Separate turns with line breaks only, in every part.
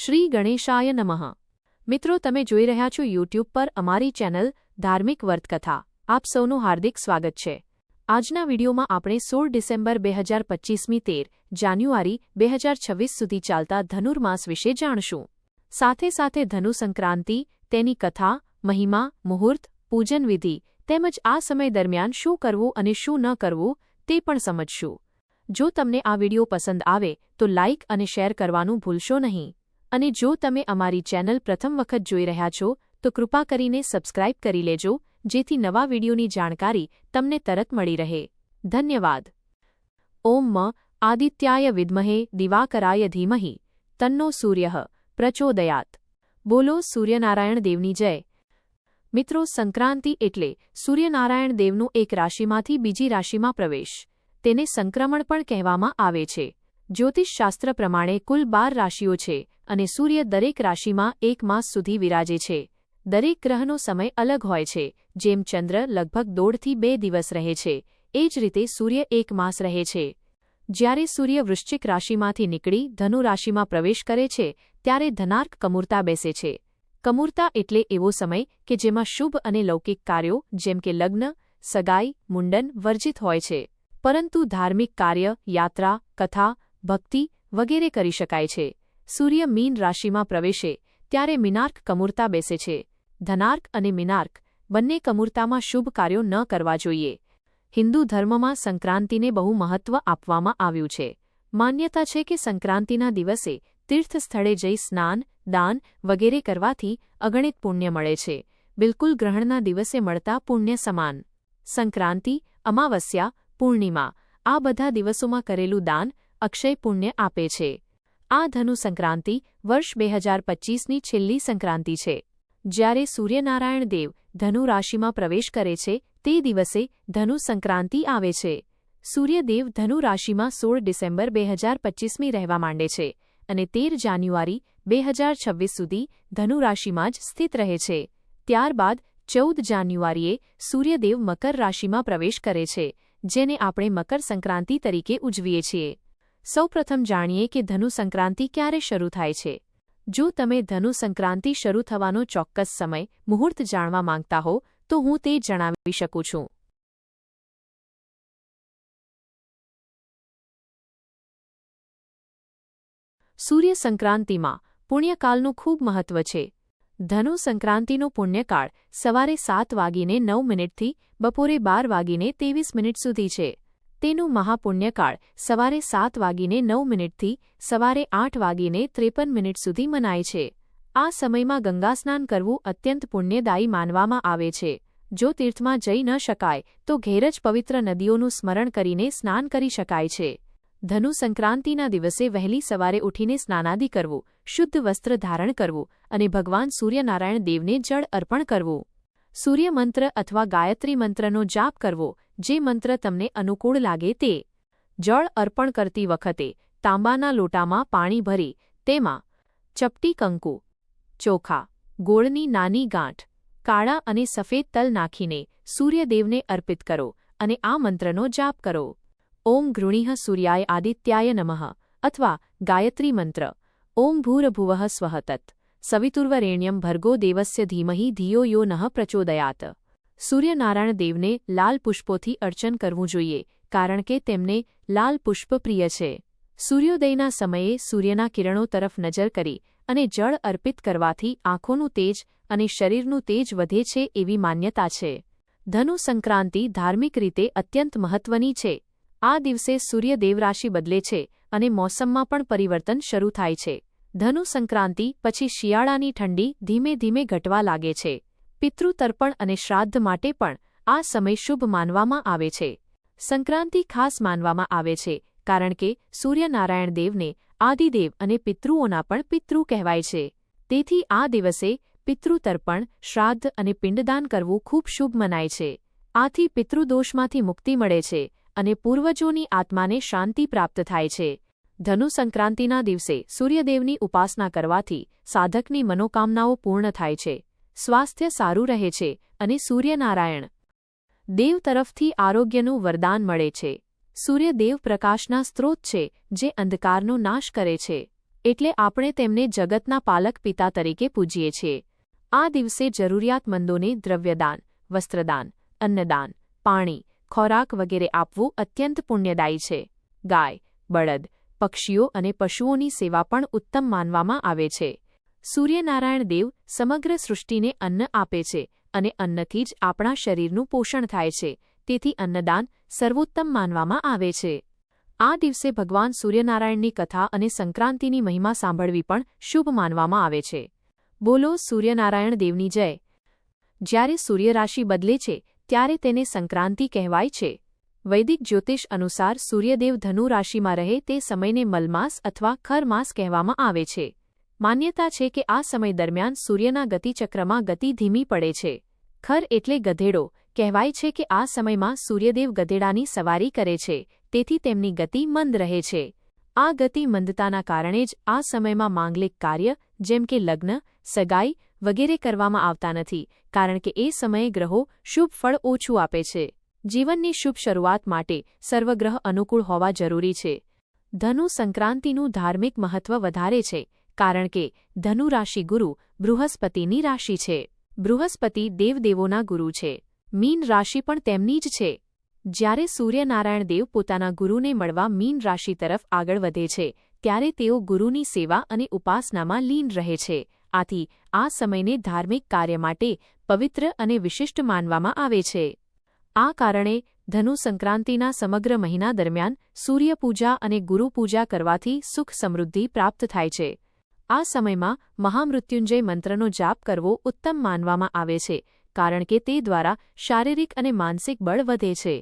શ્રી ગણેશાય નમઃ. મિત્રો, તમે જોઈ રહ્યા છો યુટ્યુબ પર અમારી ચેનલ ધાર્મિક વર્તકથા. આપ સૌનું હાર્દિક સ્વાગત છે. આજના વિડીયોમાં આપણે સોળ ડિસેમ્બર બે હજાર પચ્ચીસમી તેર, જાન્યુઆરી બે હજાર છવ્વીસ સુધી ચાલતા ધનુર્માસ વિશે જાણશું. સાથે સાથે ધનુ સંક્રાંતિ તેની કથા, મહિમા, મુહૂર્ત, પૂજન વિધિ, તેમજ આ સમય દરમિયાન શું કરવું અને શું ન કરવું, તે પણ સમજશું. જો તમને આ વીડિયો પસંદ આવે, તો લાઇક અને શેર કરવાનું ભૂલશો નહીં. અને જો તમે અમારી ચેનલ પ્રથમ વખત જોઈ રહ્યા છો, તો કૃપા કરીને સબસ્ક્રાઇબ કરી લેજો, જેથી નવા વિડીયોની જાણકારી તમને તરત મળી રહે. ધન્યવાદ. ઓમ મ, આદિત્યાય વિદ્મહે, દિવાકરાય ધીમહી. તન્નો સૂર્ય. પ્રચોદયાત. બોલો સૂર્યનારાયણ દેવની જય. મિત્રો, સંક્રાંતિ એટલે સૂર્યનારાયણ દેવનું એક રાશિમાંથી બીજી રાશિમાં પ્રવેશ. તેને સંક્રમણ પણ કહેવામાં આવે છે. જ્યોતિષશાસ્ત્ર પ્રમાણે કુલ બાર રાશિઓ છે અને સૂર્ય દરેક રાશિમાં એક માસ સુધી વિરાજે છે. દરેક ગ્રહનો સમય અલગ હોય છે, જેમ ચંદ્ર લગભગ દોઢથી બે દિવસ રહે છે, એ જ રીતે સૂર્ય એક માસ રહે છે. જ્યારે સૂર્ય વૃશ્ચિક રાશિમાંથી નીકળી ધનુ રાશિમાં પ્રવેશ કરે છે, ત્યારે ધનાર્ક કમૂરતા બેસે છે. કમૂરતા એટલે એવો સમય કે જેમાં શુભ અને લૌકિક કાર્યો, જેમ કે લગ્ન, સગાઈ, મુંડન વર્જિત હોય છે. પરંતુ ધાર્મિક કાર્ય, યાત્રા, કથા ભક્તિ વગેરે કરી શકાય છે. સૂર્ય મીન રાશિમાં પ્રવેશે ત્યારે મિનાર્ક કમૂરતા બેસે છે. ધનાર્ક અને મિનાર્ક બંને કમૂરતામાં શુભ કાર્યો ન કરવા જોઈએ. હિન્દુ ધર્મમાં સંક્રાંતિને બહુ મહત્વ આપવામાં આવ્યું છે. માન્યતા છે કે સંક્રાંતિના દિવસે તીર્થસ્થળે જઈ સ્નાન, દાન વગેરે કરવાથી અગણિત પુણ્ય મળે છે. બિલકુલ ગ્રહણના દિવસે મળતા પુણ્ય સમાન. સંક્રાંતિ, અમાવસ્યા, પૂર્ણિમા આ બધા દિવસોમાં કરેલું દાન અક્ષય પુણ્ય આપે છે. આ ધનુ સંક્રાંતિ વર્ષ બે હજાર પચ્ચીસની છેલ્લી સંક્રાંતિ છે. જ્યારે સૂર્યનારાયણ દેવ ધનુ રાશિમાં પ્રવેશ કરે છે, તે દિવસે ધનુ સંક્રાંતિ આવે છે. સૂર્યદેવ ધનુ રાશિમાં સોળ ડિસેમ્બર બે હજાર પચ્ચીસમી રહેવા માંડે છે અને તેર જાન્યુઆરી બે હજાર છવ્વીસ સુધી ધનુ રાશિમાં જ સ્થિત રહે છે. ત્યારબાદ ચૌદ જાન્યુઆરીએ સૂર્યદેવ મકર રાશિમાં પ્રવેશ કરે છે, જેને આપણે મકર સંક્રાંતિ તરીકે ઉજવીએ છીએ. સૌપ્રથમ જાણીએ કે ધનુ સંક્રાંતિ ક્યારે શરૂ થાય છે. જો તમે ધનુ સંક્રાંતિ શરૂ થવાનો ચોક્કસ સમય, મુહૂર્ત જાણવા માંગતા હો, તો હું તે જણાવી શકું છું. સૂર્ય સંક્રાંતિમાં પુણ્યકાલનું ખૂબ મહત્વ છે. ધનુ સંક્રાંતિનો પુણ્યકાળ સવારે સાત વાગીને નવ મિનિટથી બપોરે બાર વાગીને ત્રેવીસ મિનિટ સુધી છે. તેનું મહાપુણ્યકાળ સવારે સાત વાગીને નવ મિનિટથી સવારે આઠ વાગીને ત્રેપન મિનિટ સુધી મનાય છે. આ સમયમાં ગંગાસ્નાન કરવું અત્યંત પુણ્યદાયી માનવામાં આવે છે. જો તીર્થમાં જઈ ન શકાય, તો ઘેર જ પવિત્ર નદીઓનું સ્મરણ કરીને સ્નાન કરી શકાય છે. ધનુ સંક્રાંતિના દિવસે વહેલી સવારે ઉઠીને સ્નાનાદિ કરવું, શુદ્ધ વસ્ત્ર ધારણ કરવું અને ભગવાન સૂર્યનારાયણ દેવને જળ અર્પણ કરવું. સૂર્યમંત્ર અથવા ગાયત્રી મંત્રનો જાપ કરવો, જે મંત્ર તમને અનુકૂળ લાગે તે. જળ અર્પણ કરતી વખતે તાંબાના લોટામાં પાણી ભરી, તેમાં ચપટી કંકુ, ચોખા, ગોળની નાની ગાંઠ, કાળા અને સફેદ તલ નાખીને સૂર્યદેવને અર્પિત કરો અને આ મંત્રનો જાપ કરો. ઓમ ઘૃણીહ સૂર્યાય આદિત્યાય નમઃ અથવા ગાયત્રી મંત્ર. ઓમ ભૂરભુવઃ સ્વહતત સવિતુર્વરેણ્યમ ભર્ગો દેવસ્ય ધીમહી ધિયો યો નઃ પ્રચોદયાત સૂર્યનારાયણ દેવને લાલ પુષ્પોથી અર્ચન કરવું જોઈએ કારણ કે તેમને લાલ પુષ્પ પ્રિય છે સૂર્યોદયના સમયે સૂર્યના કિરણો તરફ નજર કરી અને જળ અર્પિત કરવાથી આંખોનું તેજ અને શરીરનું તેજ વધે છે એવી માન્યતા છે ધનુ સંક્રાંતિ ધાર્મિક રીતે અત્યંત મહત્વની છે આ દિવસે સૂર્ય દેવરાશિ બદલે છે અને મોસમમાં પણ પરિવર્તન શરૂ થાય છે ધનુ સંક્રાંતિ પછી શિયાળાની ઠંડી ધીમે ધીમે ઘટવા લાગે છે. પિતૃતર્પણ અને શ્રાદ્ધ માટે પણ આ સમય શુભ માનવામાં આવે છે. સંક્રાંતિ ખાસ માનવામાં આવે છે, કારણ કે સૂર્યનારાયણ દેવને આદિદેવ અને પિતૃઓના પણ પિતૃ કહેવાય છે. તેથી આ દિવસે પિતૃતર્પણ, શ્રાદ્ધ અને પિંડદાન કરવું ખૂબ શુભ મનાય છે. આથી પિતૃદોષમાંથી મુક્તિ મળે છે અને પૂર્વજોની આત્માને શાંતિ પ્રાપ્ત થાય છે. ધનુ સંક્રાંતિના દિવસે સૂર્યદેવની ઉપાસના કરવાથી સાધકની મનોકામનાઓ પૂર્ણ થાય છે, સ્વાસ્થ્ય સારું રહે છે અને સૂર્યનારાયણ દેવ તરફથી આરોગ્યનું વરદાન મળે છે. સૂર્યદેવ પ્રકાશના સ્ત્રોત છે જે અંધકારનો નાશ કરે છે, એટલે આપણે તેમને જગતના પાલક પિતા તરીકે પૂજીએ છીએ. આ દિવસે જરૂરિયાતમંદોને દ્રવ્યદાન, વસ્ત્રદાન, અન્નદાન, પાણી, ખોરાક વગેરે આપવું અત્યંત પુણ્યદાયી છે. ગાય, બળદ પક્ષીઓ અને પશુઓની સેવા પણ ઉત્તમ માનવામાં આવે છે. સૂર્યનારાયણ દેવ સમગ્ર સૃષ્ટિને અન્ન આપે છે અને અન્નથી જ આપણા શરીરનું પોષણ થાય છે. તેથી અન્નદાન સર્વોત્તમ માનવામાં આવે છે. આ દિવસે ભગવાન સૂર્યનારાયણની કથા અને સંક્રાંતિની મહિમા સાંભળવી પણ શુભ માનવામાં આવે છે. બોલો સૂર્યનારાયણ દેવની જય. જ્યારે સૂર્યરાશિ બદલે છે, ત્યારે તેને સંક્રાંતિ કહેવાય છે. વૈદિક જ્યોતિષ અનુસાર સૂર્યદેવ ધનુ રાશિમાં રહે તે સમયને મલમાસ અથવા ખરમાસ કહેવામાં આવે છે. માન્યતા છે કે આ સમય દરમિયાન સૂર્યના ગતિચક્રમાં ગતિ ધીમી પડે છે. ખર એટલે ગધેડો, કહેવાય છે કે આ સમયમાં સૂર્યદેવ ગધેડાની સવારી કરે છે, તેથી તેમની ગતિ મંદ રહે છે. આ ગતિ મંદતાના કારણે જ આ સમયમાં માંગલિક કાર્ય, જેમ કે લગ્ન, સગાઈ, વગેરે કરવામાં આવતા નથી, કારણ કે એ સમયે ગ્રહો શુભ ફળ ઓછું આપે છે. જીવનની શુભ શરૂઆત માટે સર્વગ્રહ અનુકૂળ હોવા જરૂરી છે. ધનુ સંક્રાંતિનું ધાર્મિક મહત્વ વધારે છે, કારણ કે ધનુ રાશિ ગુરુ બૃહસ્પતિની રાશિ છે. બૃહસ્પતિ દેવદેવોના ગુરુ છે. મીન રાશિ પણ તેમની જ છે. જ્યારે સૂર્યનારાયણ દેવ પોતાના ગુરુને મળવા મીન રાશિ તરફ આગળ વધે છે, ત્યારે તેઓ ગુરુની સેવા અને ઉપાસનામાં લીન રહે છે. આથી આ સમયને ધાર્મિક કાર્ય માટે પવિત્ર અને વિશિષ્ટ માનવામાં આવે છે. આ કારણે ધનુ સંક્રાંતિના સમગ્ર મહિના દરમિયાન સૂર્યપૂજા અને ગુરુપૂજા કરવાથી સુખ સમૃદ્ધિ પ્રાપ્ત થાય છે. આ સમયમાં મહામૃત્યુંજય મંત્રનો જાપ કરવો ઉત્તમ માનવામાં આવે છે, કારણ કે તે દ્વારા શારીરિક અને માનસિક બળ વધે છે.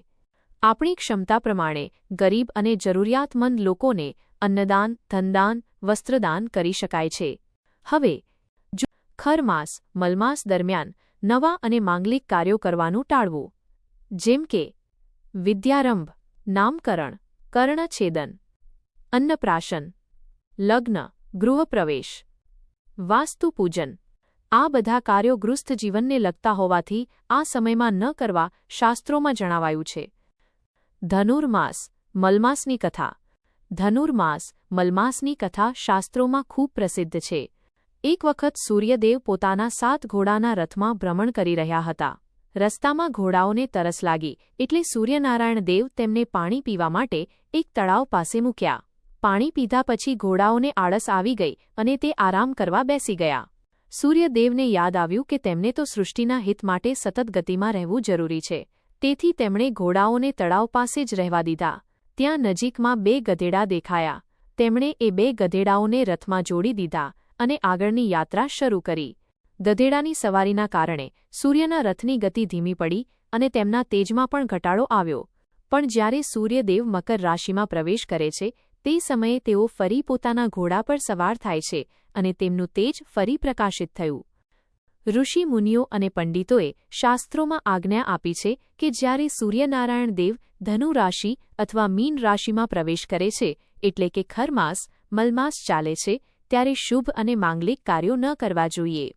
આપણી ક્ષમતા પ્રમાણે ગરીબ અને જરૂરિયાતમંદ લોકોને અન્નદાન, ધનદાન, વસ્ત્રદાન કરી શકાય છે. હવે ખર ખરમાસ, મલમાસ દરમિયાન નવા અને માંગલિક કાર્યો કરવાનું ટાળવું. જેમ કે, વિદ્યારંભ, નામકરણ, કર્ણછેદન, અન્નપ્રાશન, લગ્ન, ગૃહપ્રવેશ, વાસ્તુપૂજન, આ બધા કાર્યો ગૃસ્થ જીવનને લગતા હોવાથી આ સમયમાં ન કરવા શાસ્ત્રોમાં જણાવાયું છે. ધનુર્માસ, મલમાસની કથા. ધનુર્માસ, મલમાસની કથા શાસ્ત્રોમાં ખૂબ પ્રસિદ્ધ છે. એક વખત સૂર્યદેવ પોતાના સાત ઘોડાના રથમાં ભ્રમણ કરી રહ્યા હતા. રસ્તામાં ઘોડાઓને તરસ લાગી એટલે સૂર્યનારાયણ દેવ તેમને પાણી પીવા માટે એક તળાવ પાસે મૂક્યા. પાણી પીધા પછી ઘોડાઓને આળસ આવી ગઈ અને તે આરામ કરવા બેસી ગયા. સૂર્યદેવને યાદ આવ્યું કે તેમને તો સૃષ્ટિના હિત માટે સતત ગતિમાં રહેવું જરૂરી છે. તેથી તેમણે ઘોડાઓને તળાવ પાસે જ રહેવા દીધા. ત્યાં નજીકમાં બે ગધેડા દેખાયા. તેમણે એ બે ગધેડાઓને રથમાં જોડી દીધા અને આગળની યાત્રા શરૂ કરી. ગધેડાની સવારીના કારણે સૂર્યના રથની ગતિ ધીમી પડી અને તેમના તેજમાં પણ ઘટાડો આવ્યો. પણ જ્યારે સૂર્યદેવ મકર રાશિમાં પ્રવેશ કરે છે, તે સમયે તેઓ ફરી પોતાના ઘોડા પર સવાર થાય છે અને તેમનું તેજ ફરી પ્રકાશિત થયું. ઋષિ મુનિઓ અને પંડિતોએ શાસ્ત્રોમાં આજ્ઞા આપી છે કે જ્યારે સૂર્યનારાયણ દેવ ધનુ રાશિ અથવા મીન રાશિમાં પ્રવેશ કરે છે, એટલે કે ખરમાસ, મલમાસ ચાલે છે, ત્યારે શુભ અને માંગલિક કાર્યો ન કરવા જોઈએ.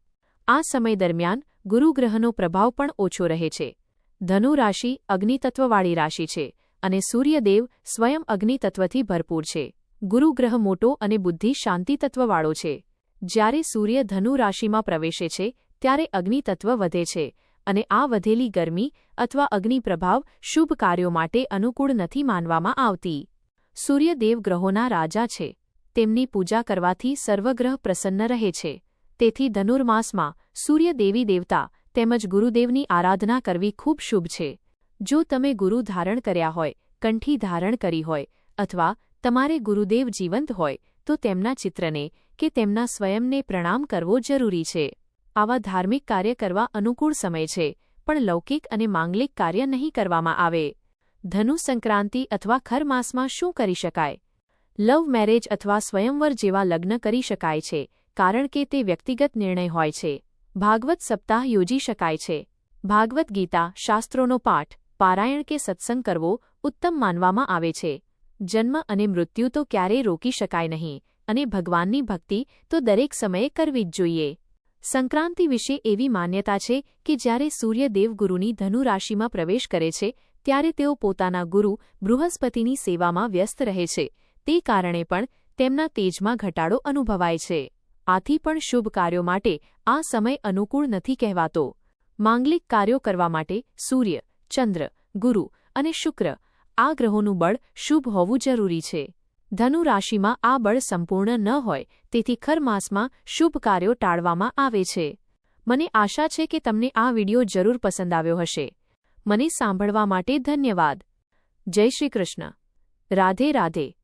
આ સમય દરમિયાન ગુરુગ્રહનો પ્રભાવ પણ ઓછો રહે છે. ધનુ રાશિ અગ્નિતત્વવાળી રાશિ છે અને સૂર્યદેવ સ્વયં અગ્નિતત્વથી ભરપૂર છે. ગુરુગ્રહ મોટો અને બુદ્ધિ શાંતિતત્વવાળો છે. જ્યારે સૂર્ય ધનુ રાશિમાં પ્રવેશે છે, ત્યારે અગ્નિતત્વ વધે છે અને આ વધેલી ગરમી અથવા અગ્નિપ્રભાવ શુભ કાર્યો માટે અનુકૂળ નથી માનવામાં આવતી. સૂર્યદેવ ગ્રહોના રાજા છે. તેમની પૂજા કરવાથી સર્વગ્રહ પ્રસન્ન રહે છે. તેથી ધનુર્માસમાં સૂર્યદેવી દેવતા તેમજ ગુરુદેવની આરાધના કરવી ખૂબ શુભ છે. જો તમે ગુરુ ધારણ કર્યા હોય, કંઠી ધારણ કરી હોય, અથવા તમારે ગુરુદેવ જીવંત હોય, તો તેમના ચિત્રને કે તેમના સ્વયંને પ્રણામ કરવો જરૂરી છે. આવા ધાર્મિક કાર્ય કરવા અનુકૂળ સમય છે, પણ લૌકિક અને માંગલિક કાર્ય નહીં કરવામાં આવે. ધનુ સંક્રાંતિ અથવા ખરમાસમાં શું કરી શકાય? લવ મેરેજ અથવા સ્વયંવર જેવા લગ્ન કરી શકાય છે કારણ કે તે વ્યક્તિગત નિર્ણય હોય છે. ભાગવત સપ્તાહ યોજી શકાય છે. ભાગવત ગીતા શાસ્ત્રોનો પાઠ, પારાયણ કે સત્સંગ કરવો ઉત્તમ માનવામાં આવે છે. જન્મ અને મૃત્યુ તો ક્યારેય રોકી શકાય નહીં, અને ભગવાનની ભક્તિ તો દરેક સમયે કરવી જ જોઈએ. સંક્રાંતિ વિશે એવી માન્યતા છે કે જ્યારે સૂર્ય દેવગુરુની ધનુ પ્રવેશ કરે છે, ત્યારે તેઓ પોતાના ગુરુ બૃહસ્પતિની સેવામાં વ્યસ્ત રહે છે. તે કારણે પણ તેમના તેજમાં ઘટાડો અનુભવાય છે. આથી પણ શુભ કાર્યો માટે આ સમય અનુકૂળ નથી કહેવાતો. માંગલિક કાર્યો કરવા માટે સૂર્ય, ચંદ્ર, ગુરુ અને શુક્ર આ ગ્રહોનું બળ શુભ હોવું જરૂરી છે. ધનુ રાશિમાં આ બળ સંપૂર્ણ ન હોય તેથી ખરમાસમાં શુભ કાર્યો ટાળવામાં આવે છે. મને આશા છે કે તમને આ વિડિયો જરૂર પસંદ આવ્યો હશે. મને સાંભળવા માટે ધન્યવાદ. જય શ્રી કૃષ્ણ. રાધે રાધે.